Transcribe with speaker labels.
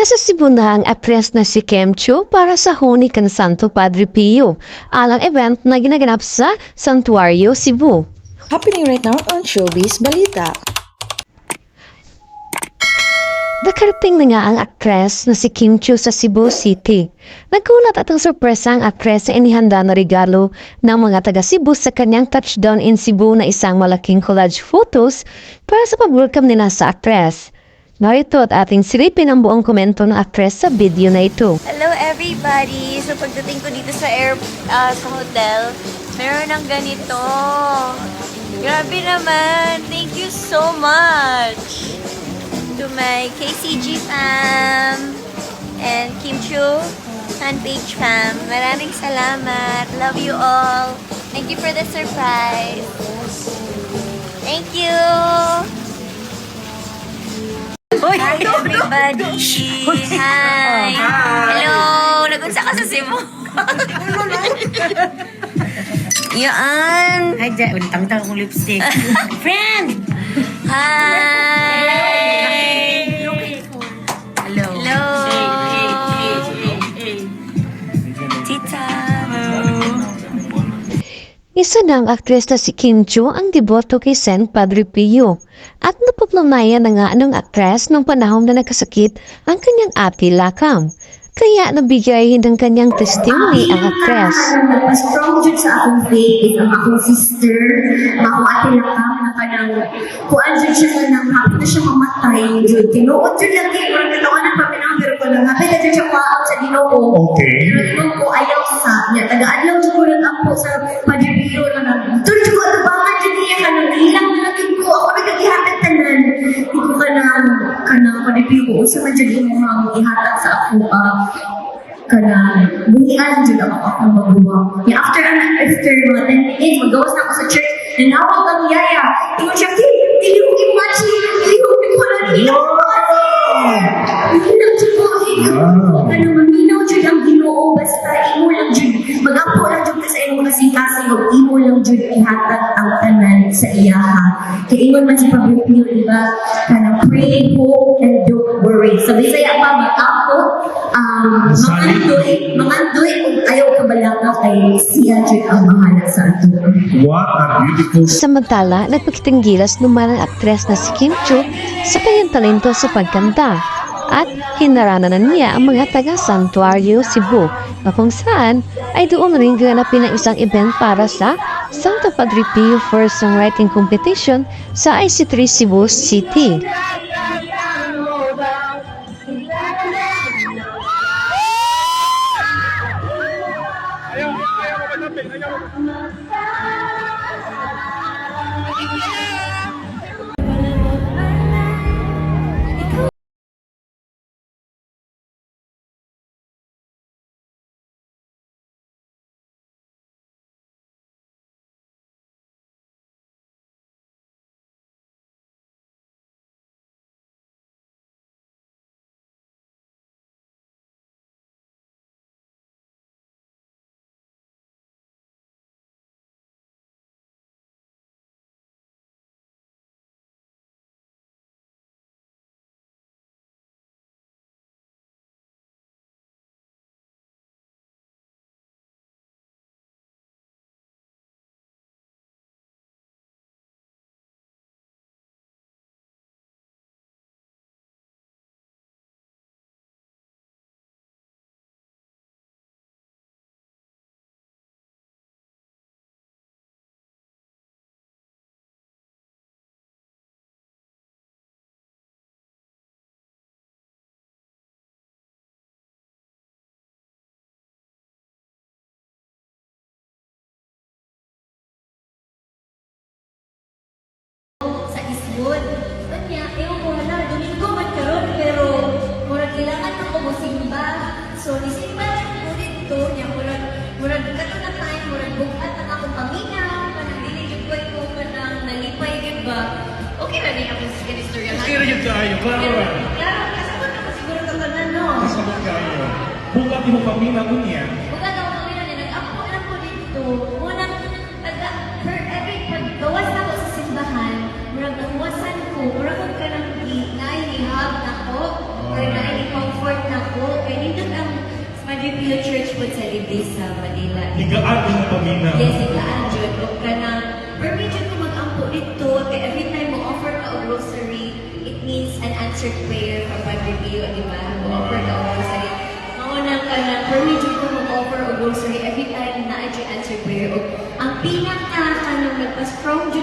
Speaker 1: Nasa Cebu na ang apres na si Kim Chiu para sa huni kan Santo Padre Pio, alang event na ginaganap sa Santuario, Cebu.
Speaker 2: Happening right now on Showbiz Balita.
Speaker 1: Nakarating na nga ang aktres na si Kim Chiu sa Cebu City. Nagulat at ang sorpresa ang aktres sa inihanda na regalo ng mga taga Cebu sa kanyang touchdown in Cebu na isang malaking collage photos para sa pag-welcome nila sa aktres. Narito at ating silipin ang buong komento ng aktres sa video na ito.
Speaker 3: Hello everybody! So pagdating ko dito sa air ah, sa hotel, meron ng ganito. Grabe naman! Thank you so much to my KCG fam and Kim Chu fanpage fam. Maraming salamat. Love you all. Thank you for the surprise. Thank you! Hi everybody! Hi! Hello! Nagunsa ka sa Cebu? Yan!
Speaker 4: Ay, dyan. Untang-tang kong lipstick. Friend!
Speaker 3: Hi!
Speaker 1: Isa na ang aktres na si Kim Chiu ang deboto kay Sen Padre Pio. At napaplanayan na nga ng aktres nung panahon na nagkasakit ang kanyang ate Lakam. Kaya nabigay ng kanyang testimony ang aktres.
Speaker 5: Mas strong jud sa akong faith is ang akong sister, ako ate lakam na kanang kuan jud siya sa nang hapit na siya mamatay jud. Tinuod jud lang kay mga katawanan pa pinang pero ko lang hapit na jud siya kwaot sa Ginoo.
Speaker 6: Okay.
Speaker 5: Pero ingon ko ayaw sa niya tagaan lang jud ko lang ako sa usa man jud imong ihatag sa ako ah, kanang buhian jud ako ako magbuwang. Yeah, after an after mga 10 minutes, magawas na ako sa church, nanawag ang yaya. Ingon siya, Kim, dili ko imagine, dili ko na dili ko Minaw jud ko, kanang maminaw jud ang Ginoo. Basta imo lang jud. Magapo lang jud ka sa imong kasing-kasing imo lang jud ihatag tanan sa iyaha. Kay ingon man si Pablo Pio, di ba? Kanang pray, hope, and don't worry. Sa Bisaya pa, mag-ako, um, mangandoy, mangandoy kung ayaw ka balaka kay siya jud ang mahala sa ato.
Speaker 6: What a beautiful
Speaker 1: Samantala, nagpakitang gilas naman ang aktres na si Kim Chiu sa kanyang talento sa pagkanta. At hinarananan niya ang mga taga Santuario Cebu na kung saan ay doon rin ganapin ang isang event para sa Santo Padre Pio for Songwriting Competition sa IC3 Cebu City.
Speaker 5: sa Eastwood. Kanya, ewan ko na, Domingo man karon pero murag kailangan ako mo simba. So, nisimba lang ko dito niya, murag, murag kato na time, murag bukat ang akong paminaw, kanang diligid ko ko kanang nalipay, di ba? Okay na din ako sa kanistorya.
Speaker 6: Okay ra yun kayo, klaro ra.
Speaker 5: Klaro, kasabot ako siguro ka ba na, no?
Speaker 6: Sabot kayo. Bukat mo pamina mo niya.
Speaker 5: ko, murahod ka ng nainihag na ko, ah. or nainihomfort na ko, kaya nindot ang Madripio Church po sa Libis sa Manila.
Speaker 6: Higaan yung pamina.
Speaker 5: Yes, higaan yun. Huwag ka na, or medyo ko mag-ampo nito, kaya every time mo offer ka o rosary, it means an answered prayer from Madripio, di ba? Mo offer ka o ah. rosary. Mauna ka na, or medyo ko mag-offer o rosary every time na answered prayer. O, ang pinaka, kanong nagpa-strong